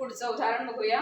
पुढचं उदाहरण बघूया.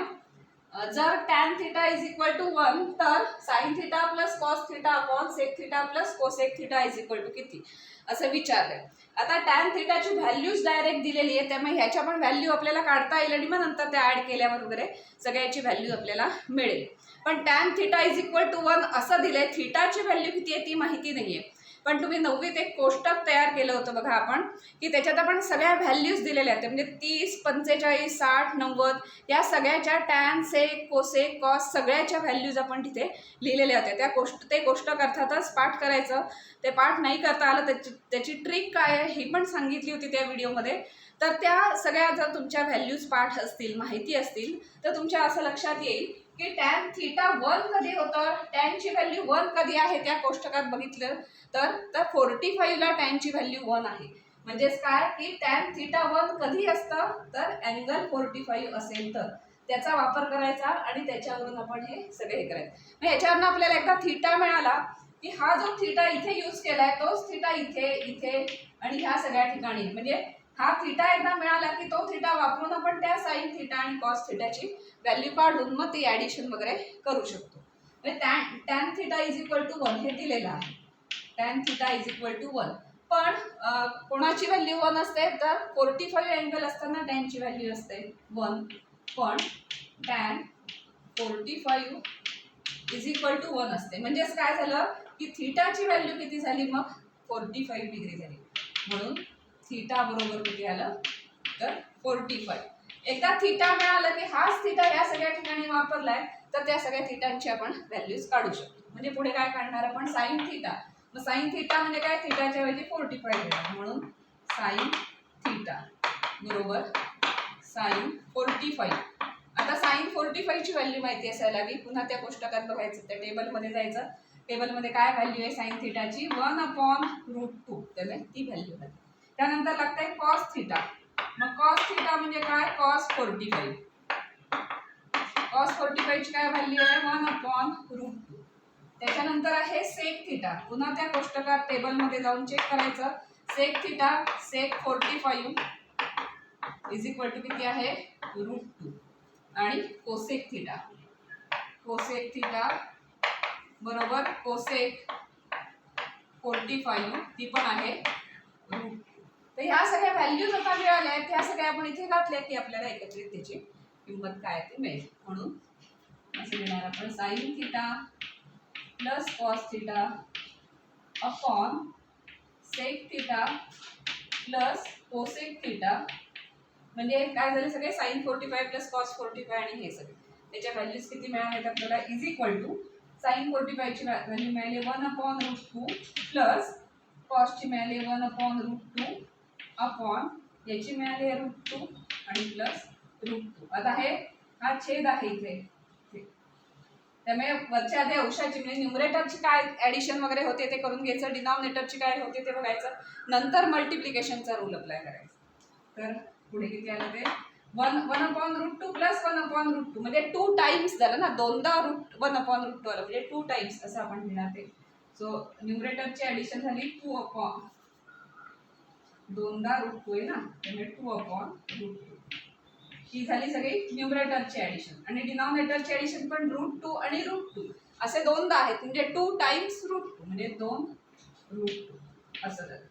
जर tan theta is equal to one तर sine theta plus cos theta upon sec theta plus cosec theta is equal to किती? असं विचारलंय. आता टॅन थिटाची व्हॅल्यूज डायरेक्ट दिलेली आहे त्यामुळे ह्याच्या पण व्हॅल्यू आपल्याला काढता येईल आणि मग नंतर त्या ॲड केल्यावर वगैरे सगळ्याची व्हॅल्यू आपल्याला मिळेल. पण tan theta is equal to one असं दिलंय थिटाची व्हॅल्यू किती आहे ती माहिती नाही आहे पण तुम्ही नववीत एक कोष्टक तयार केलं होतं बघा आपण की त्याच्यात आपण सगळ्या व्हॅल्यूज दिलेल्या आहेत. म्हणजे तीस पंचेचाळीस साठ नव्वद या सगळ्याच्या टॅन सेक कोसेक कॉस सगळ्याच्या व्हॅल्यूज आपण तिथे लिहिलेल्या होत्या. त्या कोष्ट ते कोष्टक अर्थातच पाठ करायचं. ते पाठ नाही करता आलं त्याची त्याची ट्रिक काय आहे ही पण सांगितली होती त्या व्हिडिओमध्ये तर त्या सगळ्या जर तुमच्या व्हॅल्यूज पाठ असतील माहिती असतील तर तुमच्या असं लक्षात येईल की टॅन थिटा वन कधी होतं? टॅनची व्हॅल्यू वन कधी आहे? त्या कोष्टकात बघितलं तर तर फोर्टी फाईव्हला टॅनची व्हॅल्यू वन आहे. म्हणजेच काय? की टॅन थिटा वन कधी असतं? तर अँगल फोर्टी फाईव्ह असेल तर. त्याचा वापर करायचा आणि त्याच्यावरून आपण हे सगळे हे करायचं. मग याच्यावरनं आपल्याला एकदा थिटा मिळाला की हा जो थिटा इथे यूज केला आहे तोच थिटा इथे इथे आणि ह्या सगळ्या ठिकाणी. म्हणजे हा थिटा एकदा मिळाला की तो थिटा वापरून आपण त्या साईन थिटा आणि कॉस थिटाची व्हॅल्यू काढून मग ती ॲडिशन वगैरे करू शकतो. म्हणजे tan tan theta is equal to one हे दिलेलं आहे. Tan theta is equal to one पण कोणाची व्हॅल्यू वन असते? तर फोर्टी फाईव्ह अँगल असताना टॅनची व्हॅल्यू असते वन पण tan forty five is equal to one असते. म्हणजेच काय झालं? की थिटाची व्हॅल्यू किती झाली? मग फोर्टी फाईव्ह डिग्री झाली. म्हणून थीटा बरोबर किती आलं? तर फोर्टी फाय एकदा थीटा मिळालं की हाच थीटा या सगळ्या ठिकाणी वापरलाय तर त्या सगळ्या थीटांची आपण व्हॅल्यूज काढू शकतो. म्हणजे पुढे काय काढणार आपण? साईन थीटा मग साईन थीटा म्हणजे काय? थीटाच्या ऐवजी फोर्टी फाय घेणार म्हणून साईन थीटा बरोबर साईन फोर्टी फाईव्ह आता साईन फोर्टी फाईव्हची व्हॅल्यू माहिती असायला हवी. पुन्हा त्या कोष्टकात बघायचं त्या टेबलमध्ये जायचं. टेबलमध्ये काय व्हॅल्यू आहे? साईन थीटाची वन अपॉन रूट टू त्याला ती व्हॅल्यू आहे. त्यानंतर लागतंय कॉस थिटा मग कॉस थिटा म्हणजे काय? Cos forty five cos forty फाईव्हची काय व्हॅल्यू आहे? वन अपॉन रूट टू त्याच्यानंतर आहे सेक थिटा पुन्हा त्या कोष्टकार टेबलमध्ये जाऊन चेक करायचं. Sec theta sec forty five is equal to किती आहे? रूट टू आणि कोसेक थिटा कोसेक थिटा बरोबर कोसेक फोर्टी फाईव्ह ती पण आहे तर ह्या सगळ्या व्हॅल्यूज आता मिळाल्या आहेत ह्या सगळ्या आपण इथे घातल्या की आपल्याला एकत्रित त्याची किंमत काय ते मिळेल. म्हणून असं मिळणार आपण sine theta plus cos theta upon sec theta plus cosec theta म्हणजे काय झालं सगळे? Sine forty five plus cos forty five आणि हे सगळे. त्याच्या व्हॅल्यूज किती मिळाल्या आहेत आपल्याला? Is equal to sine forty फायची value मिळाली one upon root two plus कॉस्टची मिळाली one upon root two upon याची मिळाली आहे रूट टू आणि प्लस रूट टू. आता हे हा छेद आहे इथे. त्यामुळे वरच्या आधी अंशाची म्हणजे न्युमरेटरची काय ॲडिशन वगैरे होते ते करून घ्यायचं डिनॉमिनेटरची काय होते ते बघायचं. नंतर मल्टिप्लिकेशनचा रूल अप्लाय करायचा. तर पुढे किती आलं ते? One one upon root two plus one upon root two म्हणजे टू टाइम्स झालं ना दोनदा root one upon root two आलं. म्हणजे टू टाइम्स असं आपण म्हणणार ते. सो न्युमरेटरची ॲडिशन झाली टू अपॉन दोनदा रूट टू आहे ना? त्यामुळे टू अपॉन रूट टू ही झाली सगळी न्युमरेटरची ॲडिशन आणि डिनॉमिनेटरची ॲडिशन पण रूट टू आणि रूट टू असे दोनदा आहेत. म्हणजे टू टाइम्स रूट टू म्हणजे दोन रूट टू असं झालं.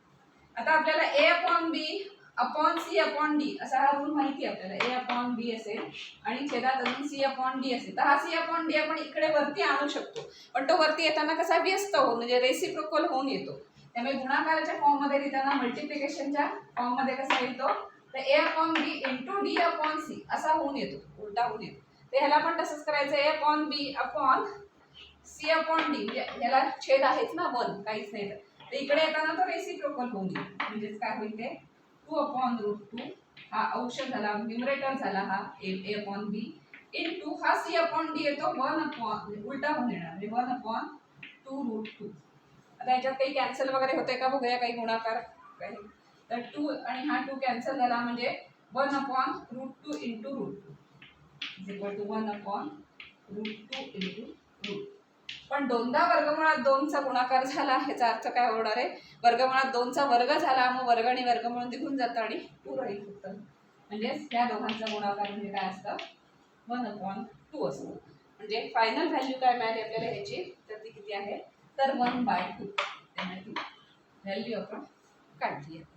आता आपल्याला A upon B upon C upon D असा हा रूल माहिती आहे आपल्याला. ए अपॉन बी असेल आणि छेदात अजून सी अपॉन डी असेल. तर हा सी अपॉन डी आपण इकडे वरती आणू शकतो. पण तो वरती येताना कसा व्यस्त होऊन म्हणजे रेसिप्रोकल होऊन येतो. त्यामुळे गुणाकाराच्या फॉर्ममध्ये लिहिताना मल्टिप्लिकेशनच्या फॉर्ममध्ये कसा येतो? तर A upon B into D upon C असा होऊन येतो उलटा होऊन येतो. तर ह्याला पण तसंच करायचं A upon B upon C upon D म्हणजे ह्याला छेद आहेच ना वन काहीच नाही तर. इकडे येताना तो रेसिप्रोकल होऊन येईल म्हणजेच काय होईल ते? टू अपॉन रूट टू हा अंश झाला न्युमरेटर झाला हा A A upon B into हा सी अपॉन डी येतो वन अपॉन म्हणजे उलटा होऊन येणार म्हणजे one upon two root two आता याच्यात काही कॅन्सल वगैरे होते का बघूया काही गुणाकार काही. तर टू आणि हा टू कॅन्सल झाला म्हणजे one upon root two into root two is equal to one upon root two into root पण दोनदा वर्गमुळात दोनचा गुणाकार झाला ह्याचा अर्थ काय होणार आहे? वर्गमुळात दोनचा वर्ग झाला मग वर्ग आणि वर्ग म्हणून निघून जातं आणि टू राहील फक्त म्हणजेच त्या दोघांचा गुणाकार म्हणजे काय असतं? वन अपॉन टू असतं. म्हणजे फायनल व्हॅल्यू काय मिळाली आपल्याला ह्याची? तर ती किती आहे? तर वन बाय टू. त्यामुळे ती व्हॅल्यू आपण काढली आहे.